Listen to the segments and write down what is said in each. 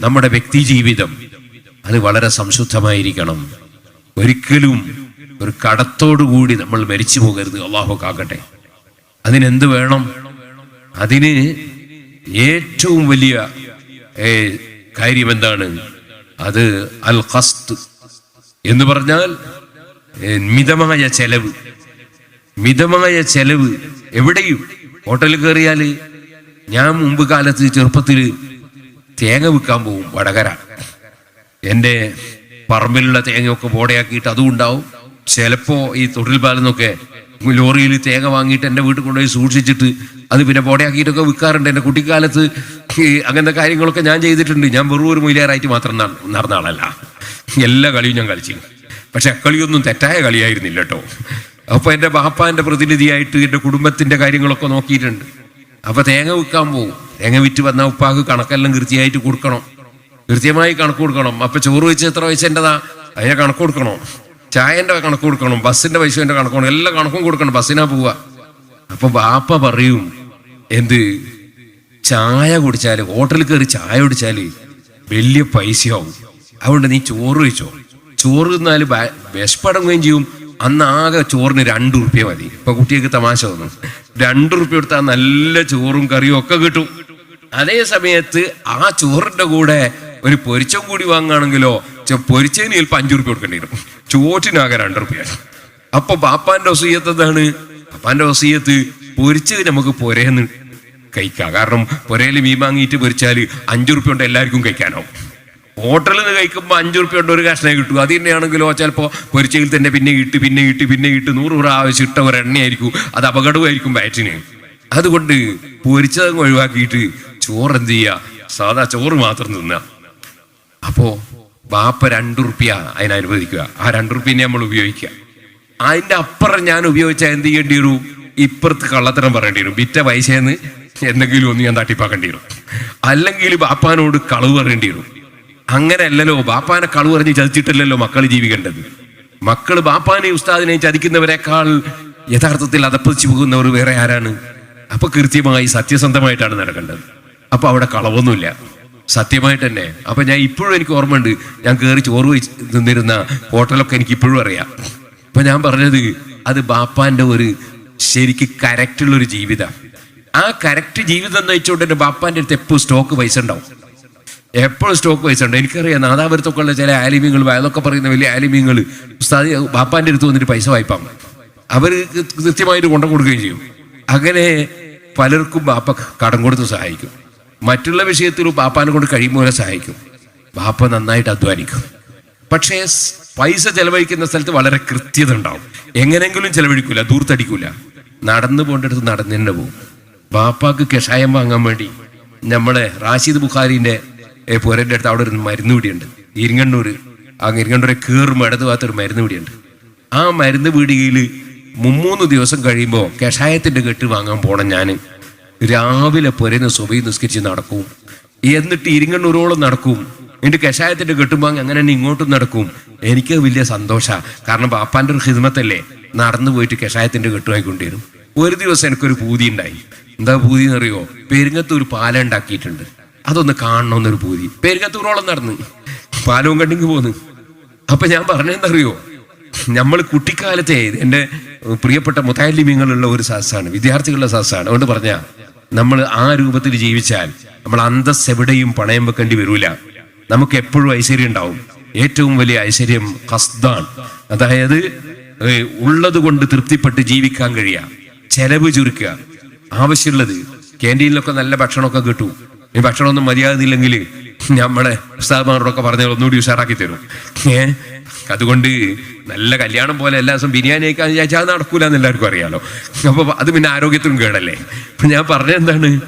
നമ്മുടെ വ്യക്തി ജീവിതം അത് വളരെ സംശുദ്ധമായിരിക്കണം. ഒരിക്കലും ഒരു കടത്തോടുകൂടി നമ്മൾ മരിച്ചു പോകരുത്. അള്ളാഹു കാക്കട്ടെ. അതിനെന്ത് വേണം? അതിന് ഏറ്റവും വലിയ കാര്യം എന്താണ്? അത് അൽ ഖസ്ത് എന്ന് പറഞ്ഞാൽ മിതമായ ചെലവ്. മിതമായ ചെലവ് എവിടെയും. ഹോട്ടലിൽ കയറിയാൽ ഞാൻ മുമ്പ് കാലത്ത് ചെറുപ്പത്തിൽ തേങ്ങ വിൽക്കാൻ പോകും വടകര എന്റെ പറമ്പിലുള്ള തേങ്ങയൊക്കെ ബോടയാക്കിയിട്ട് അതും ഉണ്ടാവും. ചിലപ്പോ ഈ തൊഴിൽ പാലെന്നൊക്കെ ലോറിയിൽ തേങ്ങ വാങ്ങിയിട്ട് എന്റെ വീട്ടിൽ കൊണ്ടുപോയി സൂക്ഷിച്ചിട്ട് അത് പിന്നെ ബോടയാക്കിയിട്ടൊക്കെ വിൽക്കാറുണ്ട്. എന്റെ കുട്ടിക്കാലത്ത് അങ്ങനത്തെ കാര്യങ്ങളൊക്കെ ഞാൻ ചെയ്തിട്ടുണ്ട്. ഞാൻ വെറും ഒരു മൊയിലാറായിട്ട് മാത്രം നടന്ന ആളല്ല. എല്ലാ കളിയും ഞാൻ കളിച്ചു. പക്ഷെ കളിയൊന്നും തെറ്റായ കളിയായിരുന്നില്ല കേട്ടോ. അപ്പോൾ എന്റെ ബാപ്പാന്റെ പ്രതിനിധിയായിട്ട് എന്റെ കുടുംബത്തിന്റെ കാര്യങ്ങളൊക്കെ നോക്കിയിട്ടുണ്ട്. അപ്പൊ തേങ്ങ വിൽക്കാൻ പോകും തേങ്ങ വിറ്റ് വന്ന ഉപ്പാക്ക് കണക്കെല്ലാം കൃത്യമായിട്ട് കൊടുക്കണം. കൃത്യമായി കണക്ക് കൊടുക്കണം. അപ്പൊ ചോറ് വെച്ച് എത്ര പൈസന്റെതാ അതിനെ കണക്ക് കൊടുക്കണം. ചായന്റെ കണക്ക് കൊടുക്കണം. ബസ്സിന്റെ പൈസന്റെ കണക്ക് കൊടുക്കണം. എല്ലാ കണക്കും കൊടുക്കണം. ബസ്സിനാ പോവുക അപ്പൊ ബാപ്പ പറയും എന്ത്? ചായ കുടിച്ചാൽ ഹോട്ടലിൽ കയറി ചായ കുടിച്ചാൽ വലിയ പൈസയാവും. അതുകൊണ്ട് നീ ചോറ് വെച്ചോ ചോറ് തിന്നാൽ ബ- വിശപ്പടങ്ങുകയും ചെയ്യും. അന്ന് ആകെ ചോറിന് രണ്ട് റുപ്യ മതി. ഇപ്പൊ കുട്ടികൾക്ക് തമാശ തോന്നും. രണ്ട് റുപ്യ കൊടുത്താൽ നല്ല ചോറും കറിയും ഒക്കെ കിട്ടും. അതേ സമയത്ത് ആ ചോറിന്റെ കൂടെ ഒരു പൊരിച്ചം കൂടി വാങ്ങുകയാണെങ്കിലോ പൊരിച്ചതിന് ചിലപ്പോൾ അഞ്ചു റുപ്യ കൊടുക്കേണ്ടി വരും. ചോറ്റിനാകെ രണ്ട് റുപ്യ അപ്പൊ പാപ്പാന്റെ വസീയത്ത് എന്താണ്? പാപ്പാന്റെ വസീയത്ത് പൊരിച്ചത് നമുക്ക് പൊരേന്ന് കഴിക്കാം. കാരണം പൊരയിൽ മീൻ വാങ്ങിയിട്ട് പൊരിച്ചാൽ അഞ്ചു റുപ്യ കൊണ്ട് എല്ലാവർക്കും കഴിക്കാനാവും. ഹോട്ടലിൽ നിന്ന് കഴിക്കുമ്പോൾ അഞ്ചു റുപ്യ കൊണ്ട് ഒരു കഷ്ണം കിട്ടും. അത് തന്നെയാണെങ്കിലോ ചിലപ്പോൾ പൊരിച്ചയിൽ തന്നെ പിന്നെ ഇട്ട് പിന്നെ ഇട്ട് പിന്നെ ഇട്ട് നൂറ് പ്രാവശ്യം ഇട്ട ഒരു എണ്ണയായിരിക്കും. അത് അപകടമായിരിക്കും ബാറ്റിന് അതുകൊണ്ട് പൊരിച്ചതങ്ങ് ഒഴിവാക്കിയിട്ട് ചോറ് എന്ത് ചെയ്യുക സാധാ ചോറ് മാത്രം തിന്നുക അപ്പോൾ ബാപ്പ രണ്ടു റുപ്യ അതിനനുവദിക്കുക ആ രണ്ടു റുപ്യനെ നമ്മൾ ഉപയോഗിക്കുക. അതിന്റെ അപ്പുറം ഞാൻ ഉപയോഗിച്ചാൽ എന്ത് ചെയ്യേണ്ടി വരും? ഇപ്പുറത്ത് കള്ളത്തരം പറയേണ്ടി വരും. വിറ്റ പൈസയെന്ന് എന്തെങ്കിലും ഒന്ന് ഞാൻ തട്ടിപ്പാക്കേണ്ടി വരും. അല്ലെങ്കിൽ ബാപ്പാനോട് കളവ് പറയേണ്ടി വരും. അങ്ങനെ അല്ലല്ലോ ബാപ്പാനെ കളു പറഞ്ഞ് ചതിച്ചിട്ടില്ലല്ലോ മക്കൾ ജീവിക്കേണ്ടത്. മക്കൾ ബാപ്പാനെയും ഉസ്താദിനെയും ചതിക്കുന്നവരെക്കാൾ യഥാർത്ഥത്തിൽ അതപ്പതിച്ചു പോകുന്നവർ വേറെ ആരാണ്? അപ്പൊ കൃത്യമായി സത്യസന്ധമായിട്ടാണ് നടക്കേണ്ടത്. അപ്പൊ അവിടെ കളവൊന്നുമില്ല. സത്യമായിട്ട് തന്നെ. അപ്പൊ ഞാൻ ഇപ്പോഴും എനിക്ക് ഓർമ്മയുണ്ട് ഞാൻ കയറി ചോറ് നിന്നിരുന്ന ഹോട്ടലൊക്കെ എനിക്ക് ഇപ്പോഴും അറിയാം. അപ്പൊ ഞാൻ പറഞ്ഞത് അത് ബാപ്പാന്റെ ഒരു ശരിക്ക് കറക്റ്റുള്ള ഒരു ജീവിതം. ആ കറക്റ്റ് ജീവിതം നയിച്ചുകൊണ്ട് എന്റെ ബാപ്പാന്റെ അടുത്ത് എപ്പോഴും സ്റ്റോക്ക് പൈസ ഉണ്ടാവും. എപ്പോഴും സ്റ്റോക്ക് വൈസ് ഉണ്ട്. എനിക്കറിയാം നാദാപുരത്തൊക്കെയുള്ള ചില ആലിമ്യങ്ങൾ അതൊക്കെ പറയുന്ന വലിയ ആലിമ്യങ്ങൾ ഉസ്താദി അടുത്ത് വന്നിട്ട് പൈസ വായ്പാം. അവർ കൃത്യമായിട്ട് കൊണ്ടു കൊടുക്കുകയും ചെയ്യും. അങ്ങനെ പലർക്കും ബാപ്പ കടം കൊടുത്ത് സഹായിക്കും. മറ്റുള്ള വിഷയത്തിൽ ബാപ്പാനെ കൊണ്ട് കഴിയുമ്പോൾ സഹായിക്കും. ബാപ്പ നന്നായിട്ട് അധ്വാനിക്കും. പക്ഷേ പൈസ ചെലവഴിക്കുന്ന സ്ഥലത്ത് വളരെ കൃത്യത ഉണ്ടാവും. എങ്ങനെങ്കിലും ചെലവഴിക്കൂല ദൂർത്തടിക്കൂല. നടന്നു പോകേണ്ടടുത്ത് നടന്നു തന്നെ പോകും. ബാപ്പാക്ക് കഷായം വാങ്ങാൻ വേണ്ടി നമ്മളെ റാഷിദ് ബുഖാരിന്റെ ഏ, പുരന്റെ അടുത്ത് അവിടെ ഒരു മരുന്ന് പിടിയുണ്ട് ഇരിങ്ങണ്ണൂർ ആ ഇരിങ്ങണ്ണൂരെ കീറും ഇടത് ഭാഗത്തൊരു മരുന്ന് പിടിയുണ്ട് ആ മരുന്ന് പീടികയിൽ മുമ്മൂന്ന് ദിവസം കഴിയുമ്പോൾ കഷായത്തിന്റെ കെട്ട് വാങ്ങാൻ പോണം ഞാൻ രാവിലെ പുരന്ന് സുബൈ നിസ്കരിച്ച് നടക്കും. എന്നിട്ട് ഇരിങ്ങണ്ണൂരോളം നടക്കും. എന്റെ കഷായത്തിന്റെ കെട്ടും വാങ്ങി അങ്ങനെ തന്നെ ഇങ്ങോട്ടും നടക്കും. എനിക്ക് വലിയ സന്തോഷ. കാരണം ബാപ്പാന്റെ ഒരു ഹിദ്മത്തല്ലേ നടന്നു പോയിട്ട് കഷായത്തിന്റെ കെട്ടുമായിക്കൊണ്ടിരും ഒരു ദിവസം എനിക്കൊരു പൂതി ഉണ്ടായി. എന്താ പൂതി എന്നറിയോ പെരുങ്ങത്തൂർ പാലം ഉണ്ടാക്കിയിട്ടുണ്ട്. അതൊന്ന് കാണണമെന്നൊരു പൂതി. പെരുങ്ങത്തൂരോളം നടന്ന്. പാലവും കണ്ടിങ്ങി പോന്ന്. അപ്പൊ ഞാൻ പറഞ്ഞെന്തറിയോ? നമ്മൾ കുട്ടിക്കാലത്തെ എന്റെ പ്രിയപ്പെട്ട മുത്താലിമ്യങ്ങളുള്ള ഒരു സാസാണ് വിദ്യാർത്ഥികളുടെ സാസാണ്. അതുകൊണ്ട് പറഞ്ഞ നമ്മൾ ആ രൂപത്തിൽ ജീവിച്ചാൽ നമ്മൾ അന്തസ് എവിടെയും പണയം വെക്കേണ്ടി വരൂല. നമുക്ക് എപ്പോഴും ഐശ്വര്യം ഉണ്ടാവും. ഏറ്റവും വലിയ ഐശ്വര്യം കസ്താണ്. അതായത് ഉള്ളത് കൊണ്ട് തൃപ്തിപ്പെട്ട് ജീവിക്കാൻ കഴിയുക ചെലവ് ചുരുക്കുക. ആവശ്യമുള്ളത് ക്യാന്റീനിലൊക്കെ നല്ല ഭക്ഷണമൊക്കെ കിട്ടും. ഈ ഭക്ഷണമൊന്നും മര്യാദയില്ലെങ്കിൽ നമ്മളെ ഉസ്താദ്മാരോടൊക്കെ പറഞ്ഞാൽ ഒന്നുകൂടി ഉഷാറാക്കി തരും. ഏ? അതുകൊണ്ട് നല്ല കല്യാണം പോലെ എല്ലാ ദിവസം ബിരിയാണി കഴിക്കാൻ വിചാരിച്ചാൽ അത് നടക്കൂല എന്ന് എല്ലാവർക്കും അറിയാലോ. അപ്പൊ അത് പിന്നെ ആരോഗ്യത്തിനും കേടല്ലേ? ഞാൻ പറഞ്ഞെന്താണ്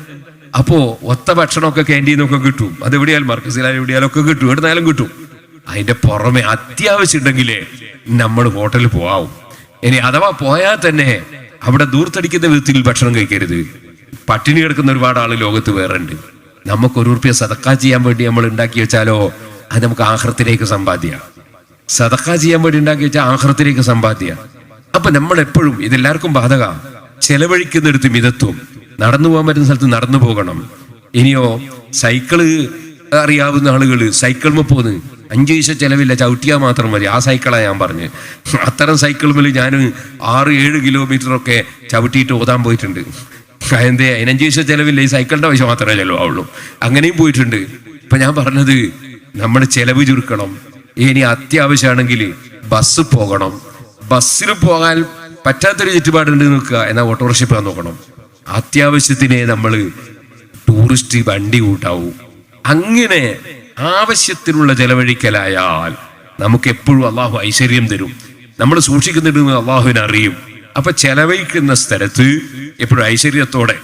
അപ്പോ ഒത്ത ഭക്ഷണമൊക്കെ ക്യാന്റീൻ ഒക്കെ കിട്ടും. അത് എവിടെയാലും മർക്കസിലായാലും എവിടെയാലൊക്കെ കിട്ടും. എവിടുന്നാലും കിട്ടും. അതിന്റെ പുറമെ അത്യാവശ്യം ഉണ്ടെങ്കിലേ നമ്മൾ ഹോട്ടലിൽ പോവാവും. ഇനി അഥവാ പോയാൽ തന്നെ അവിടെ ദൂർത്തടിക്കുന്ന വിധത്തിൽ ഭക്ഷണം കഴിക്കരുത്. പട്ടിണി കിടക്കുന്ന ഒരുപാട് ആൾ ലോകത്ത് വേറെ ഉണ്ട് നമുക്ക് ഒരു റുപ്യ സതക്ക ചെയ്യാൻ വേണ്ടി നമ്മൾ ഉണ്ടാക്കി വെച്ചാലോ അത് നമുക്ക് ആഹ്റത്തിലേക്ക് സമ്പാദ്യ. സതക്ക ചെയ്യാൻ വേണ്ടി ഉണ്ടാക്കി വെച്ചാൽ ആഹ്റത്തിലേക്ക് സമ്പാദ്യ. അപ്പൊ നമ്മൾ എപ്പോഴും ഇതെല്ലാവർക്കും ബാധക. ചെലവഴിക്കുന്നിടത്ത് മിതത്വം. നടന്നു പോകാൻ പറ്റുന്ന സ്ഥലത്ത് നടന്നു പോകണം. ഇനിയോ സൈക്കിൾ അറിയാവുന്ന ആളുകൾ സൈക്കിൾമ പോന്ന് അഞ്ചു പൈസ ചെലവില്ല ചവിട്ടിയാൽ മാത്രം മതി. ആ സൈക്കിളാണ് ഞാൻ പറഞ്ഞ്. അത്തരം സൈക്കിൾമിൽ ഞാൻ ആറ് ഏഴ് കിലോമീറ്റർ ഒക്കെ ചവിട്ടിയിട്ട് ഓതാൻ പോയിട്ടുണ്ട്. എന്തേ അതിനഞ്ച് ചെലവില്ല? ഈ സൈക്കിളിന്റെ പൈസ മാത്രമേ ചെലവാവുള്ളൂ. അങ്ങനെയും പോയിട്ടുണ്ട്. ഇപ്പൊ ഞാൻ പറഞ്ഞത് നമ്മൾ ചെലവ് ചുരുക്കണം. ഇനി അത്യാവശ്യമാണെങ്കിൽ ബസ് പോകണം. ബസ്സിൽ പോകാൻ പറ്റാത്തൊരു ചുറ്റുപാടുണ്ട് നിൽക്കുക എന്നാൽ ഓട്ടോറിക്ഷ പോകാൻ നോക്കണം. അത്യാവശ്യത്തിനെ നമ്മൾ ടൂറിസ്റ്റ് വണ്ടി കൂട്ടാവൂ. അങ്ങനെ ആവശ്യത്തിനുള്ള ചെലവഴിക്കലായാൽ നമുക്ക് എപ്പോഴും അള്ളാഹു ഐശ്വര്യം തരും. നമ്മൾ സൂക്ഷിക്കുന്നുണ്ടെന്ന് അള്ളാഹുവിന് അറിയും. അപ്പൊ ചെലവഴിക്കുന്ന സ്ഥലത്ത് എപ്പോഴും ഐശ്വര്യത്തോടെ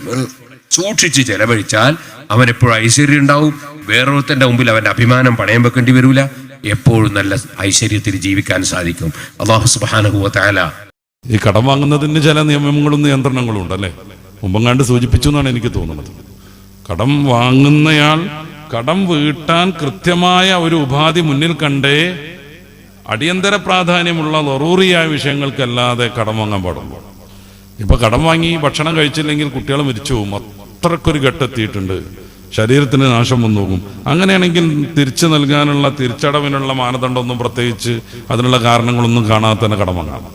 സൂക്ഷിച്ച് ചെലവഴിച്ചാൽ അവൻ എപ്പോഴും ഐശ്വര്യം ഉണ്ടാവും. വേറൊരുത്തന്റെ മുമ്പിൽ അവന്റെ അഭിമാനം പണയം വെക്കേണ്ടി വരൂല. എപ്പോഴും നല്ല ഐശ്വര്യത്തിൽ ജീവിക്കാൻ സാധിക്കും. അള്ളാഹു സുബാനഹുവ താല ഈ കടം വാങ്ങുന്നതിന് ചില നിയമങ്ങളും നിയന്ത്രണങ്ങളും ഉണ്ട് അല്ലേ? മുമ്പങ്ങാണ്ട് സൂചിപ്പിച്ചു എന്നാണ് എനിക്ക് തോന്നുന്നത്. കടം വാങ്ങുന്നയാൾ കടം വീട്ടാൻ കൃത്യമായ ഒരു ഉപാധി മുന്നിൽ കണ്ടേ അടിയന്തര പ്രാധാന്യമുള്ള ലറൂറിയായ വിഷയങ്ങൾക്കല്ലാതെ കടം വാങ്ങാൻ പാടുള്ളൂ ഇപ്പൊ കടം വാങ്ങി ഭക്ഷണം കഴിച്ചില്ലെങ്കിൽ കുട്ടികൾ മരിച്ചു പോകും. അത്രക്കൊരു ഘട്ടെത്തിയിട്ടുണ്ട്. ശരീരത്തിന് നാശം വന്നു പോകും. അങ്ങനെയാണെങ്കിൽ തിരിച്ചു നൽകാനുള്ള തിരിച്ചടവിനുള്ള മാനദണ്ഡമൊന്നും പ്രത്യേകിച്ച് അതിനുള്ള കാരണങ്ങളൊന്നും കാണാതെ തന്നെ കടം വാങ്ങാം.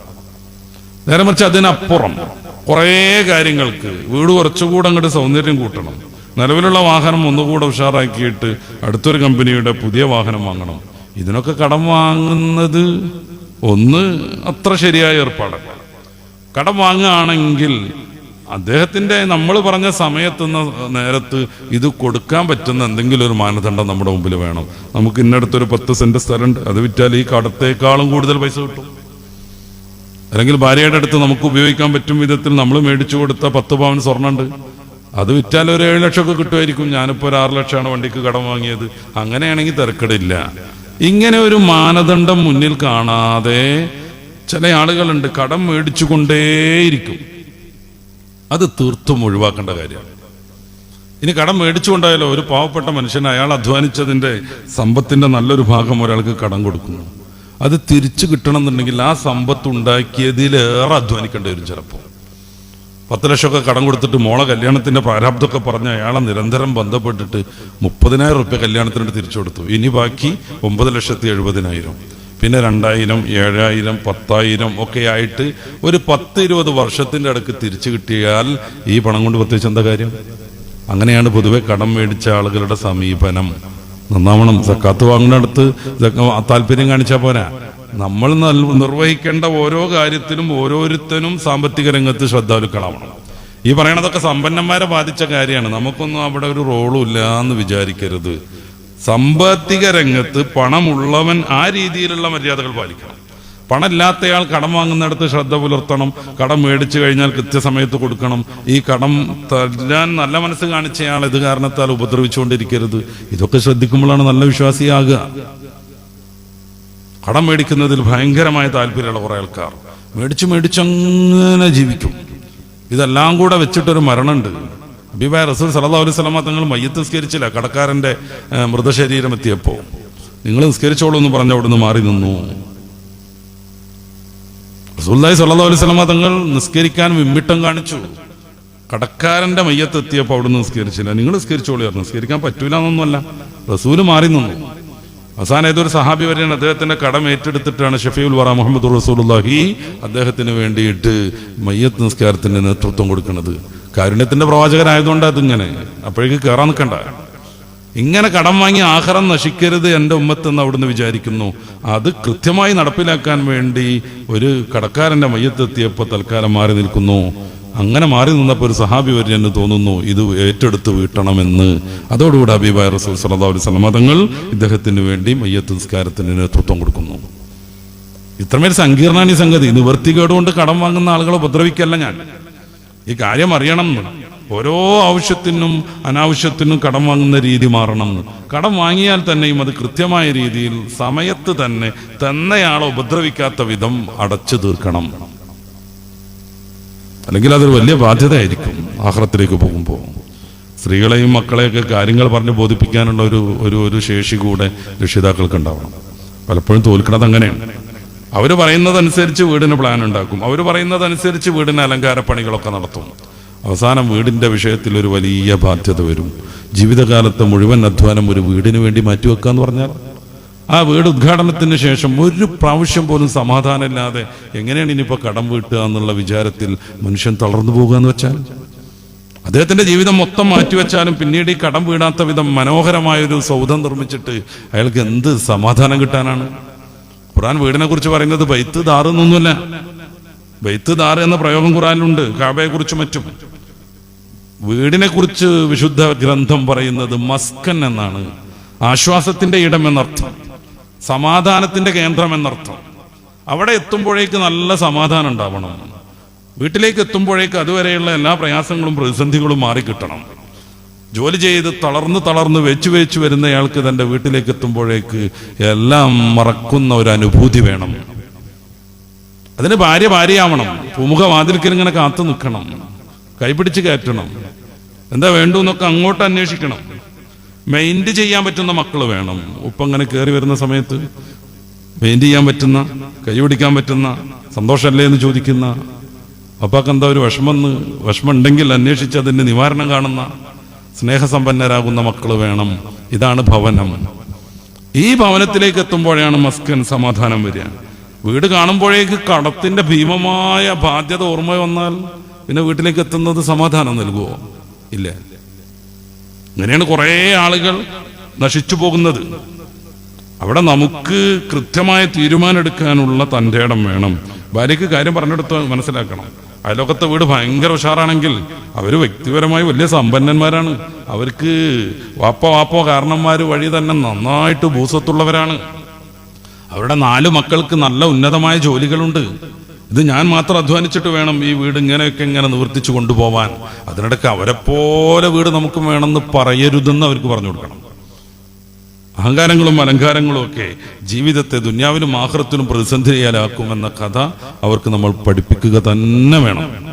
നേരെ മറിച്ച് അതിനപ്പുറം കുറേ കാര്യങ്ങൾക്ക് വീട് കുറച്ചുകൂടെ അങ്ങോട്ട് സൗന്ദര്യം കൂട്ടണം. നിലവിലുള്ള വാഹനം ഒന്നുകൂടെ ഉഷാറാക്കിയിട്ട് അടുത്തൊരു കമ്പനിയുടെ പുതിയ വാഹനം വാങ്ങണം. ഇതിനൊക്കെ കടം വാങ്ങുന്നത് ഒന്ന് അത്ര ശരിയായ ഏർപ്പാടല്ല കടം വാങ്ങുകയാണെങ്കിൽ അദ്ദേഹത്തിന്റെ നമ്മൾ പറഞ്ഞ സമയത്തുന്ന നേരത്ത് ഇത് കൊടുക്കാൻ പറ്റുന്ന എന്തെങ്കിലും ഒരു മാനദണ്ഡം നമ്മുടെ മുമ്പിൽ വേണം. നമുക്ക് ഇന്നടത്തൊരു പത്ത് സെന്റ് സ്ഥലമുണ്ട്. അത് വിറ്റാൽ ഈ കടത്തേക്കാളും കൂടുതൽ പൈസ കിട്ടും. അല്ലെങ്കിൽ ഭാര്യയുടെ അടുത്ത് നമുക്ക് ഉപയോഗിക്കാൻ പറ്റും വിധത്തിൽ നമ്മൾ മേടിച്ചു കൊടുത്ത പത്ത് പവൻ സ്വർണുണ്ട് അത് വിറ്റാൽ ഒരു ഏഴ് ലക്ഷമൊക്കെ കിട്ടുമായിരിക്കും. ഞാനിപ്പോൾ ഒരു ആറ് ലക്ഷമാണ് വണ്ടിക്ക് കടം വാങ്ങിയത്. അങ്ങനെയാണെങ്കിൽ തിരക്കടില്ല. ഇങ്ങനെ ഒരു മാനദണ്ഡം മുന്നിൽ കാണാതെ ചില ആളുകളുണ്ട് കടം മേടിച്ചു കൊണ്ടേയിരിക്കും അത് തീർത്തും ഒഴിവാക്കേണ്ട കാര്യമാണ്. ഇനി കടം മേടിച്ചുകൊണ്ടായാലോ ഒരു പാവപ്പെട്ട മനുഷ്യൻ അയാൾ അധ്വാനിച്ചതിന്റെ സമ്പത്തിന്റെ നല്ലൊരു ഭാഗം ഒരാൾക്ക് കടം കൊടുക്കുന്നു. അത് തിരിച്ചു കിട്ടണം എന്നുണ്ടെങ്കിൽ ആ സമ്പത്ത് ഉണ്ടാക്കിയതിലേറെ അധ്വാനിക്കേണ്ടി വരും ചിലപ്പോൾ. പത്ത് ലക്ഷമൊക്കെ കടം കൊടുത്തിട്ട് മോളെ കല്യാണത്തിന്റെ പ്രാരാബ്ദമൊക്കെ പറഞ്ഞ് അയാളെ നിരന്തരം ബന്ധപ്പെട്ടിട്ട് മുപ്പതിനായിരം റുപ്യ കല്യാണത്തിന് തിരിച്ചു കൊടുത്തു. ഇനി ബാക്കി ഒമ്പത് ലക്ഷത്തി എഴുപതിനായിരം. പിന്നെ രണ്ടായിരം ഏഴായിരം പത്തായിരം ഒക്കെ ആയിട്ട് ഒരു പത്ത് ഇരുപത് വർഷത്തിന്റെ അടുക്ക് തിരിച്ചു കിട്ടിയാൽ ഈ പണം കൊണ്ട് പ്രത്യേകിച്ച് എന്താ കാര്യം? അങ്ങനെയാണ് പൊതുവെ കടം മേടിച്ച ആളുകളുടെ സമീപനം. നന്നാവണം. സക്കാത്ത് വാങ്ങുന്നിടത്ത് താല്പര്യം കാണിച്ചാൽ പോരാ. നമ്മൾ നിർവഹിക്കേണ്ട ഓരോ കാര്യത്തിലും ഓരോരുത്തരും സാമ്പത്തിക രംഗത്ത് ശ്രദ്ധാലുക്കളാവണം. ഈ പറയണതൊക്കെ സമ്പന്നന്മാരെ ബാധിച്ച കാര്യമാണ്. നമുക്കൊന്നും അവിടെ ഒരു റോളും ഇല്ല എന്ന് വിചാരിക്കരുത്. സാമ്പത്തിക രംഗത്ത് പണമുള്ളവൻ ആ രീതിയിലുള്ള മര്യാദകൾ പാലിക്കണം. പണമില്ലാത്തയാൾ കടം വാങ്ങുന്നിടത്ത് ശ്രദ്ധ പുലർത്തണം. കടം മേടിച്ചു കഴിഞ്ഞാൽ കൃത്യസമയത്ത് കൊടുക്കണം. ഈ കടം തരാൻ നല്ല മനസ്സ് കാണിച്ചയാൾ ഇത് കാരണത്താൽ ഉപദ്രവിച്ചുകൊണ്ടിരിക്കരുത്. ഇതൊക്കെ ശ്രദ്ധിക്കുമ്പോഴാണ് നല്ല വിശ്വാസിയാകുക. കടം മേടിക്കുന്നതിൽ ഭയങ്കരമായ താല്പര്യമുള്ള കുറെ ആൾക്കാർ. മേടിച്ച് മേടിച്ചങ്ങനെ ജീവിക്കും. ഇതെല്ലാം കൂടെ വെച്ചിട്ടൊരു മരണമുണ്ട്. അബിബായ റസൂൽ സല്ലാ അലൈഹി സ്വലാമ തങ്ങൾ മയ്യത്ത് നിസ്കരിച്ചില്ല. കടക്കാരന്റെ മൃതശരീരം എത്തിയപ്പോൾ നിങ്ങൾ നിസ്കരിച്ചോളൂ എന്ന് പറഞ്ഞ അവിടുന്ന് മാറി നിന്നു. റസൂല്ലായി സല്ലാ അലൈഹി സ്വലാമ തങ്ങൾ നിസ്കരിക്കാൻ വിമ്മിട്ടം കാണിച്ചു. കടക്കാരന്റെ മയ്യത്ത് എത്തിയപ്പോൾ അവിടുന്ന് നിസ്കരിച്ചില്ല. നിങ്ങൾ നിസ്കരിച്ചോളൂ നിസ്കരിക്കാൻ പറ്റൂല എന്നൊന്നുമല്ല റസൂൽ മാറി നിന്നു. അവസാനം ഏതൊരു സഹാബി വരെയാണ് അദ്ദേഹത്തിന്റെ കടം ഏറ്റെടുത്തിട്ടാണ് ഷഫീഉൽ വറ മുഹമ്മദ് റസൂലുള്ളാഹി അദ്ദേഹത്തിന് വേണ്ടിയിട്ട് മയ്യത്ത് നിസ്കാരത്തിന് നേതൃത്വം കൊടുക്കുന്നത്. കാരുണ്യത്തിന്റെ പ്രവാചകനായതുകൊണ്ട് അതിങ്ങനെ. അപ്പോഴേക്ക് കയറാൻ നിൽക്കണ്ട. ഇങ്ങനെ കടം വാങ്ങി ആഹാരം നശിക്കരുത് എന്റെ ഉമ്മത്തെന്ന് അവിടുന്ന് വിചാരിക്കുന്നു. അത് കൃത്യമായി നടപ്പിലാക്കാൻ വേണ്ടി ഒരു കടക്കാരന്റെ മയ്യത്തെത്തിയപ്പോൾ തൽക്കാലം മാറി നിൽക്കുന്നു. അങ്ങനെ മാറി നിന്നപ്പോൾ ഒരു സഹാബി വരെ എന്ന് തോന്നുന്നു ഇത് ഏറ്റെടുത്ത് വീട്ടണമെന്ന്. അതോടുകൂടി അബീബായ റസൂൽ സല്ലാ അലൈഹി വസല്ലം തങ്ങൾ ഇദ്ദേഹത്തിന് വേണ്ടി മയ്യത്ത് നിസ്കാരത്തിന് നേതൃത്വം കൊടുക്കുന്നു. ഇത്രമേൽ സങ്കീർണാണ് ഈ സംഗതി. നിവർത്തികേടുകൊണ്ട് കടം വാങ്ങുന്ന ആളുകളെ ഉപദ്രവിക്കല്ല ഞാൻ. ഈ കാര്യം അറിയണം. ഓരോ ആവശ്യത്തിനും അനാവശ്യത്തിനും കടം വാങ്ങുന്ന രീതി മാറണം. കടം വാങ്ങിയാൽ തന്നെയും അത് കൃത്യമായ രീതിയിൽ സമയത്ത് തന്നെ തന്നെയാളെ ഉപദ്രവിക്കാത്ത വിധം അടച്ചു തീർക്കണം. അല്ലെങ്കിൽ അതൊരു വലിയ ബാധ്യതയായിരിക്കും ആഹ്റത്തിലേക്ക് പോകുമ്പോൾ. സ്ത്രീകളെയും മക്കളെയൊക്കെ കാര്യങ്ങൾ പറഞ്ഞ് ബോധിപ്പിക്കാനുള്ള ഒരു ഒരു ഒരു ശേഷി കൂടെ രക്ഷിതാക്കൾക്ക് ഉണ്ടാവണം പലപ്പോഴും തോൽക്കണത് അങ്ങനെയാണ്. അവർ പറയുന്നതനുസരിച്ച് വീടിന് പ്ലാൻ ഉണ്ടാക്കും. അവർ പറയുന്നതനുസരിച്ച് വീടിന് അലങ്കാര പണികളൊക്കെ നടത്തും. അവസാനം വീടിന്റെ വിഷയത്തിൽ ഒരു വലിയ ബാധ്യത വരും. ജീവിതകാലത്ത് മുഴുവൻ അധ്വാനം ഒരു വീടിന് വേണ്ടി മാറ്റിവെക്കുക എന്ന് പറഞ്ഞാൽ ആ വീട് ഉദ്ഘാടനത്തിന് ശേഷം ഒരു പ്രാവശ്യം പോലും സമാധാനമില്ലാതെ എങ്ങനെയാണ് ഇനിയിപ്പോ കടം വീട്ടുക എന്നുള്ള വിചാരത്തിൽ മനുഷ്യൻ തളർന്നു പോകുക എന്ന് വെച്ചാൽ? അദ്ദേഹത്തിന്റെ ജീവിതം മൊത്തം മാറ്റിവെച്ചാലും പിന്നീട് ഈ കടം വീടാത്ത വിധം മനോഹരമായൊരു സൗധം നിർമ്മിച്ചിട്ട് അയാൾക്ക് എന്ത് സമാധാനം കിട്ടാനാണ്? ഖുറാൻ വീടിനെ കുറിച്ച് പറയുന്നത് ബൈത്ത് ദാറ് എന്നൊന്നുമല്ല. ബൈത്ത് ദാറ് എന്ന പ്രയോഗം ഖുറാനിലുണ്ട് കാബയെ കുറിച്ച് മറ്റും. വീടിനെ കുറിച്ച് വിശുദ്ധ ഗ്രന്ഥം പറയുന്നത് മസ്കൻ എന്നാണ്. ആശ്വാസത്തിന്റെ ഇടം എന്നർത്ഥം. സമാധാനത്തിന്റെ കേന്ദ്രം എന്നർത്ഥം അവിടെ എത്തുമ്പോഴേക്ക് നല്ല സമാധാനം ഉണ്ടാവണം. വീട്ടിലേക്ക് എത്തുമ്പോഴേക്ക് അതുവരെയുള്ള എല്ലാ പ്രയാസങ്ങളും പ്രതിസന്ധികളും മാറിക്കിട്ടണം. ജോലി ചെയ്ത് തളർന്ന് തളർന്ന് വെച്ചു വെച്ചു വരുന്നയാൾക്ക് തന്റെ വീട്ടിലേക്ക് എത്തുമ്പോഴേക്ക് എല്ലാം മറക്കുന്ന ഒരു അനുഭൂതി വേണം. അതിന് ഭാര്യ ഭാര്യയാവണം. പൂമുഖ വാതിൽക്കൽ ഇങ്ങനെ കാത്തു നിൽക്കണം. കൈപിടിച്ച് കയറ്റണം. എന്താ വേണ്ടു എന്നൊക്കെ അങ്ങോട്ട് അന്വേഷിക്കണം. മെയിന്റ് ചെയ്യാൻ പറ്റുന്ന മക്കൾ വേണം. ഉപ്പ അങ്ങനെ കയറി വരുന്ന സമയത്ത് മെയിന്റ് ചെയ്യാൻ പറ്റുന്ന കൈ പിടിക്കാൻ പറ്റുന്ന സന്തോഷമല്ലേ എന്ന് ചോദിക്കുന്ന അപ്പാക്ക് എന്താ ഒരു വിഷമം എന്ന് വിഷമം ഉണ്ടെങ്കിൽ അന്വേഷിച്ച് അതിന്റെ നിവാരണം കാണുന്ന സ്നേഹസമ്പന്നരാകുന്ന മക്കൾ വേണം. ഇതാണ് ഭവനം. ഈ ഭവനത്തിലേക്ക് എത്തുമ്പോഴാണ് മസ്കൻ സമാധാനം വരിക. വീട് കാണുമ്പോഴേക്ക് കടത്തിന്റെ ഭീമമായ ബാധ്യത ഓർമ്മ വന്നാൽ പിന്നെ വീട്ടിലേക്ക് എത്തുന്നത് സമാധാനം നൽകുമോ ഇല്ല. ഇങ്ങനെയാണ് കുറേ ആളുകൾ നശിച്ചു പോകുന്നത്. അവിടെ നമുക്ക് കൃത്യമായ തീരുമാനമെടുക്കാനുള്ള തന്റെ ഇടം വേണം. ഭാര്യയ്ക്ക് കാര്യം പറഞ്ഞെടുത്ത് മനസ്സിലാക്കണം. അയലോക്കത്തെ വീട് ഭയങ്കര ഉഷാറാണെങ്കിൽ അവർ വ്യക്തിപരമായി വലിയ സമ്പന്നന്മാരാണ്. അവർക്ക് വാപ്പ വാപ്പോ കാരണന്മാർ വഴി തന്നെ നന്നായിട്ട് ഭൂസത്തുള്ളവരാണ് അവരുടെ നാല് മക്കൾക്ക് നല്ല ഉന്നതമായ ജോലികളുണ്ട്. ഇത് ഞാൻ മാത്രം അധ്വാനിച്ചിട്ട് വേണം ഈ വീട് ഇങ്ങനെയൊക്കെ ഇങ്ങനെ നിവർത്തിച്ചു കൊണ്ടുപോവാൻ. അതിനിടയ്ക്ക് അവരെ പോലെ വീട് നമുക്ക് വേണമെന്ന് പറയരുതെന്ന് അവർക്ക് പറഞ്ഞു കൊടുക്കണം. അഹങ്കാരങ്ങളും അലങ്കാരങ്ങളും ഒക്കെ ജീവിതത്തെ ദുന്യാവിലും ആഹ്റത്തിലും പ്രതിസന്ധിയാലാക്കുമെന്ന കഥ അവർക്ക് നമ്മൾ പഠിപ്പിക്കുക തന്നെ വേണം.